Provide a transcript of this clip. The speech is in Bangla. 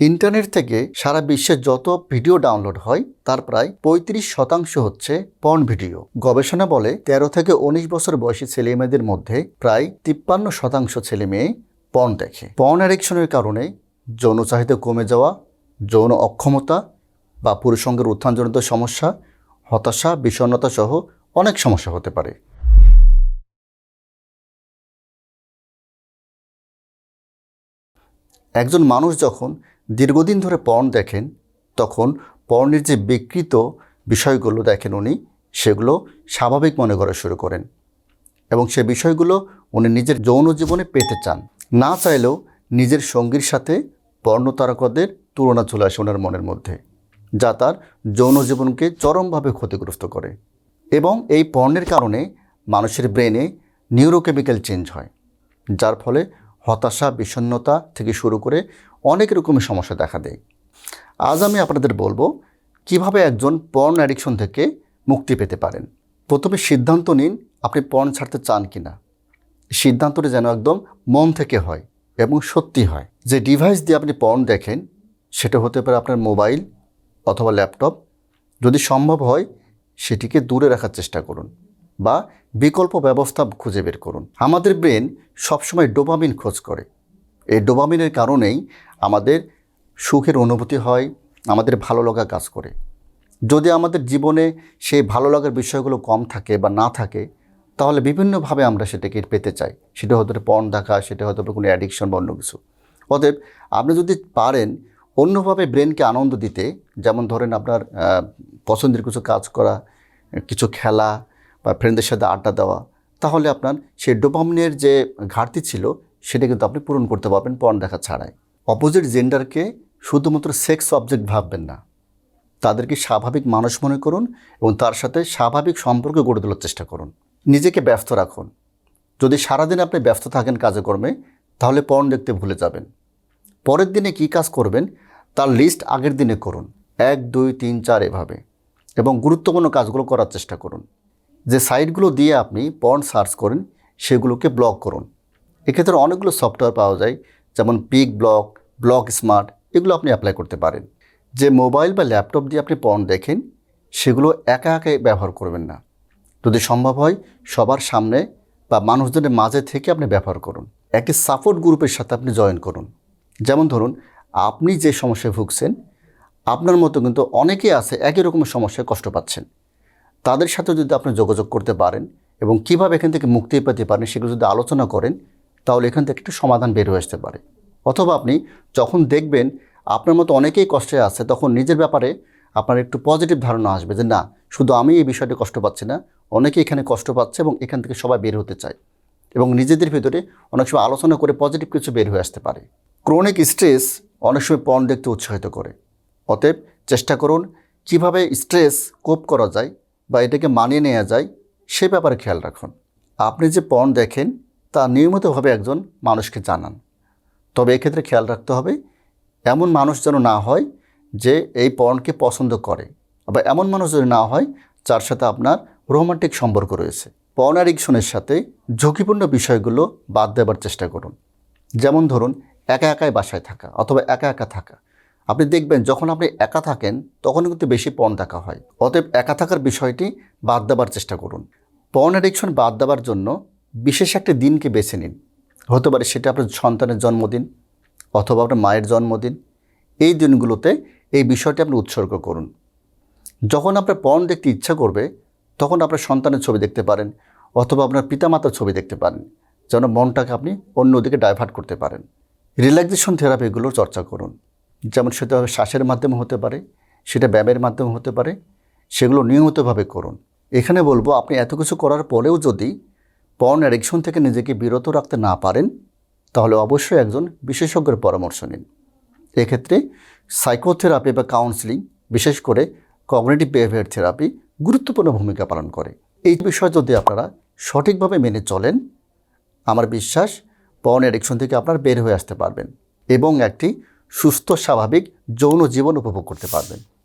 ইন্টারনেট থেকে সারা বিশ্বে যত ভিডিও ডাউনলোড হয়, তার প্রায় পঁয়ত্রিশ শতাংশ হচ্ছে পর্ন ভিডিও। গবেষণা বলে তেরো থেকে উনিশ বছর বয়সী ছেলে মেয়েদের মধ্যে প্রায় তিপ্পান্ন শতাংশ ছেলে মেয়ে পর্ন দেখে। পর্ন অ্যাডিকশনের কারণে যৌন চাহিদা কমে যাওয়া, যৌন অক্ষমতা বা পুরুষঙ্গের উত্থানজনিত সমস্যা, হতাশা, বিষণ্ণতা সহ অনেক সমস্যা হতে পারে। একজন মানুষ যখন দীর্ঘদিন ধরে পর্ন দেখেন, তখন পর্নের যে বিকৃত বিষয়গুলো দেখেন উনি, সেগুলো স্বাভাবিক মনে করা শুরু করেন। এবং সে বিষয়গুলো উনি নিজের যৌন জীবনে পেতে চান। না চাইলেও নিজের সঙ্গীর সাথে পর্ণ তারকাদের তুলনা চলে আসে ওনার মনের মধ্যে, যা তার যৌন জীবনকে চরমভাবে ক্ষতিগ্রস্ত করে। এবং এই পর্ণের কারণে মানুষের ব্রেনে নিউরোকেমিক্যাল চেঞ্জ হয়, যার ফলে হতাশা, বিষণ্ণতা থেকে শুরু করে অনেক রকমের সমস্যা দেখা দেয়। আজ আমি আপনাদের বলব কীভাবে একজন পর্ন অ্যাডিকশন থেকে মুক্তি পেতে পারেন। প্রথমে সিদ্ধান্ত নিন আপনি পর্ন ছাড়তে চান কি না সিদ্ধান্তটা যেন একদম মন থেকে হয় এবং সত্যি হয়। যে ডিভাইস দিয়ে আপনি পর্ন দেখেন, সেটা হতে পারে আপনার মোবাইল অথবা ল্যাপটপ যদি সম্ভব হয়, সেটিকে দূরে রাখার চেষ্টা করুন বা বিকল্প ব্যবস্থা খুঁজে বের করুন। আমাদের ব্রেন সবসময় ডোপামিন খোঁজ করে। এই ডোপামিনের কারণেই আমাদের সুখের অনুভূতি হয়, আমাদের ভালো লাগা কাজ করে। যদি আমাদের জীবনে সেই ভালো লাগার বিষয়গুলো কম থাকে বা না থাকে, তাহলে বিভিন্নভাবে আমরা সেটাকে পেতে চাই। সেটা হতে পর্ন দেখা, সেটা হতে কোনো অ্যাডিকশন বা অন্য কিছু। অতএব আপনি যদি পারেন অন্যভাবে ব্রেনকে আনন্দ দিতে, যেমন ধরেন আপনার পছন্দের কিছু কাজ করা, কিছু খেলা বা ফ্রেন্ডদের সাথে আড্ডা দেওয়া, তাহলে আপনার সেই ডোপামিনের যে ঘাটতি ছিল, সেটা কিন্তু আপনি পূরণ করতে পারবেন পণ দেখা ছাড়াই। অপোজিট জেন্ডারকে শুধুমাত্র সেক্স অবজেক্ট ভাববেন না। তাদেরকে স্বাভাবিক মানুষ মনে করুন এবং তার সাথে স্বাভাবিক সম্পর্ক গড়ে তোলার চেষ্টা করুন। নিজেকে ব্যস্ত রাখুন। যদি সারাদিন আপনি ব্যস্ত থাকেন কাজকর্মে, তাহলে পণ দেখতে ভুলে যাবেন। পরের দিনে কী কাজ করবেন, তার লিস্ট আগের দিনে করুন। এক, দুই, তিন, চার এভাবে। এবং গুরুত্বপূর্ণ কাজগুলো করার চেষ্টা করুন। যে সাইটগুলো দিয়ে আপনি পর্ন সার্চ করেন, সেগুলোকে ব্লক করুন। এক্ষেত্রে অনেকগুলো সফটওয়্যার পাওয়া যায়, যেমন পিক ব্লক ব্লক স্মার্ট, এগুলো আপনি অ্যাপ্লাই করতে পারেন। যে মোবাইল বা ল্যাপটপ দিয়ে আপনি পর্ন দেখেন, সেগুলো একা একাই ব্যবহার করবেন না। যদি সম্ভব হয়, সবার সামনে বা মানুষজনের মাঝে থেকে আপনি ব্যবহার করুন। একটি সাপোর্ট গ্রুপের সাথে আপনি জয়েন করুন। যেমন ধরুন, আপনি যে সমস্যায় ভুগছেন, আপনার মতো কিন্তু অনেকেই আছে একই রকমের সমস্যায় কষ্ট পাচ্ছেন। তাদের সাথে যদি আপনি যোগাযোগ করতে পারেন এবং কীভাবে এখান থেকে মুক্তি পেতে পারেন সেগুলো যদি আলোচনা করেন, তাহলে এখান থেকে একটু সমাধান বের হয়ে আসতে পারে। অথবা আপনি যখন দেখবেন আপনার মতো অনেকেই কষ্টে আছে, তখন নিজের ব্যাপারে আপনার একটু পজিটিভ ধারণা আসবে যে, না, শুধু আমি এই বিষয়টি কষ্ট পাচ্ছি না। অনেকেই এখানে কষ্ট পাচ্ছে এবং এখান থেকে সবাই বের হতে চায় এবং নিজেদের ভিতরে অনেক সময় আলোচনা করে পজিটিভ কিছু বের হয়ে আসতে পারে। ক্রনিক স্ট্রেস অনেক সময় পর্ন দেখতে উৎসাহিত করে। অতএব চেষ্টা করুন কীভাবে স্ট্রেস কোপ করা যায় বা এটাকে মানিয়ে নেওয়া যায়, সে ব্যাপারে খেয়াল রাখুন। আপনি যে পণ দেখেন, তা নিয়মিতভাবে একজন মানুষকে জানান। তবে এক্ষেত্রে খেয়াল রাখতে হবে, এমন মানুষ যেন না হয় যে এই পণকে পছন্দ করে আবার এমন মানুষ যদি না হয়, যার সাথে আপনার রোমান্টিক সম্পর্ক রয়েছে। পর্ন অ্যাডিকশনের সাথে ঝুঁকিপূর্ণ বিষয়গুলো বাদ দেবার চেষ্টা করুন। যেমন ধরুন, একা একাই বাসায় থাকা অথবা একা একা থাকা। আপনি দেখবেন যখন আপনি একা থাকেন, তখন কিন্তু বেশি পণ দেখা হয়। অতএব একা থাকার বিষয়টি বাদ দেবার চেষ্টা করুন। পর্ন অ্যাডিকশন বাদ দেওয়ার জন্য বিশেষ একটা দিনকে বেছে নিন। হতে পারে সেটা আপনার সন্তানের জন্মদিন অথবা আপনার মায়ের জন্মদিন। এই দিনগুলোতে এই বিষয়টি আপনি উৎসর্গ করুন। যখন আপনার পণ দেখতে ইচ্ছা করবে, তখন আপনার সন্তানের ছবি দেখতে পারেন অথবা আপনার পিতামাতার ছবি দেখতে পারেন। যেন মনটাকে আপনি অন্যদিকে ডাইভার্ট করতে পারেন। রিল্যাক্সেশন থেরাপিগুলোর চর্চা করুন। যেমন সেটা শ্বাসের মাধ্যমে হতে পারে, সেটা ব্যায়ামের মাধ্যমে হতে পারে, সেগুলো নিয়মিতভাবে করুন। এখানে বলব, আপনি এত কিছু করার পরেও যদি পর্ন অ্যাডিকশন থেকে নিজেকে বিরত রাখতে না পারেন, তাহলে অবশ্যই একজন বিশেষজ্ঞের পরামর্শ নিন। এক্ষেত্রে সাইকোথেরাপি বা কাউন্সিলিং বিশেষ করে কগনিটিভ বিহেভিয়ার থেরাপি গুরুত্বপূর্ণ ভূমিকা পালন করে। এই বিষয় যদি আপনারা সঠিকভাবে মেনে চলেন, আমার বিশ্বাস পর্ন অ্যাডিকশন থেকে আপনারা বের হয়ে আসতে পারবেন। এবং একটি সুস্থ স্বাভাবিক যৌন জীবন উপভোগ করতে পারবেন।